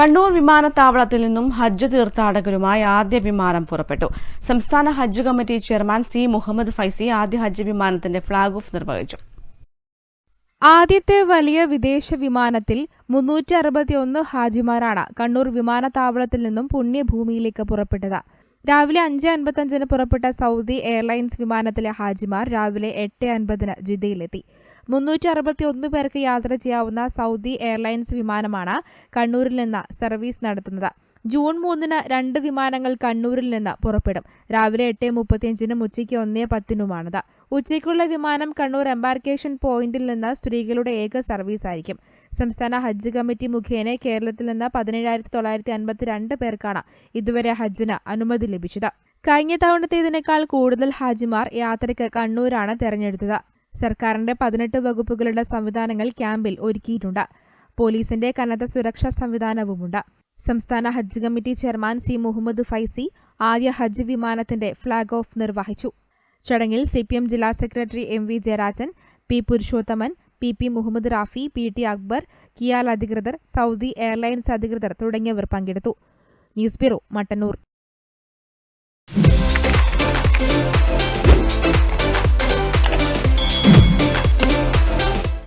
കണ്ണൂർ വിമാനത്താവളത്തിൽ നിന്നും ഹജ്ജ് തീർത്ഥാടകരുമായി ആദ്യ വിമാനം പുറപ്പെട്ടു. സംസ്ഥാന ഹജ്ജ് committee chairman C Muhammad Faizi ആദ്യ ഹജ്ജ് വിമാനത്തിന്റെ ഫ്ളാഗ് ഓഫ് നിർവഹിച്ചു. ആദ്യത്തെ വലിയ വിദേശ വിമാനത്തിൽ മുന്നൂറ്റി അറുപത്തിയൊന്ന് ഹാജിമാരാണ് കണ്ണൂർ വിമാനത്താവളത്തിൽ നിന്നും പുണ്യഭൂമിയിലേക്ക് പുറപ്പെട്ടത്. രാവിലെ അഞ്ച് അൻപത്തഞ്ചിന് പുറപ്പെട്ട സൗദി എയർലൈൻസ് വിമാനത്തിലെ ഹാജിമാർ രാവിലെ എട്ട് അൻപതിന് ജിദ്ദയിലെത്തി. മുന്നൂറ്റി അറുപത്തി ഒന്ന് പേർക്ക് യാത്ര ചെയ്യാവുന്ന സൗദി എയർലൈൻസ് വിമാനമാണ് കണ്ണൂരിൽ നിന്ന് സർവീസ് നടത്തുന്നത്. ജൂൺ മൂന്നിന് രണ്ട് വിമാനങ്ങൾ കണ്ണൂരിൽ നിന്ന് പുറപ്പെടും. രാവിലെ എട്ട് മുപ്പത്തിയഞ്ചിനും ഉച്ചയ്ക്ക് ഒന്നേ പത്തിനുമാണിത്. ഉച്ചയ്ക്കുള്ള വിമാനം കണ്ണൂർ എംബാർക്കേഷൻ പോയിന്റിൽ നിന്ന് സ്ത്രീകളുടെ ഏക സർവീസ് ആയിരിക്കും. സംസ്ഥാന ഹജ്ജ് കമ്മിറ്റി മുഖേന കേരളത്തിൽ നിന്ന് പതിനേഴായിരത്തി തൊള്ളായിരത്തി അൻപത്തിരണ്ട് പേർക്കാണ് ഇതുവരെ ഹജ്ജിന് അനുമതി ലഭിച്ചത്. കഴിഞ്ഞ തവണത്തേതിനേക്കാൾ കൂടുതൽ ഹാജിമാർ യാത്രയ്ക്ക് കണ്ണൂരാണ് തെരഞ്ഞെടുത്തത്. സർക്കാരിന്റെ പതിനെട്ട് വകുപ്പുകളുടെ സംവിധാനങ്ങൾ ക്യാമ്പിൽ ഒരുക്കിയിട്ടുണ്ട്. പോലീസിന്റെ കനത്ത സുരക്ഷാ സംവിധാനവുമുണ്ട്. സംസ്ഥാന ഹജ്ജ് committee chairman C Muhammad Faizi ആദ്യ ഹജ്ജ് വിമാനത്തിന്റെ ഫ്ളാഗ് ഓഫ് നിർവഹിച്ചു. ചടങ്ങിൽ സി പി എം ജില്ലാ secretary M V Jayarajan P Purushothaman P P Muhammad Rafi P T Akbar KIAL അധികൃതർ സൗദി എയർലൈൻസ് അധികൃതർ തുടങ്ങിയവർ പങ്കെടുത്തു. News bureau Mattannur.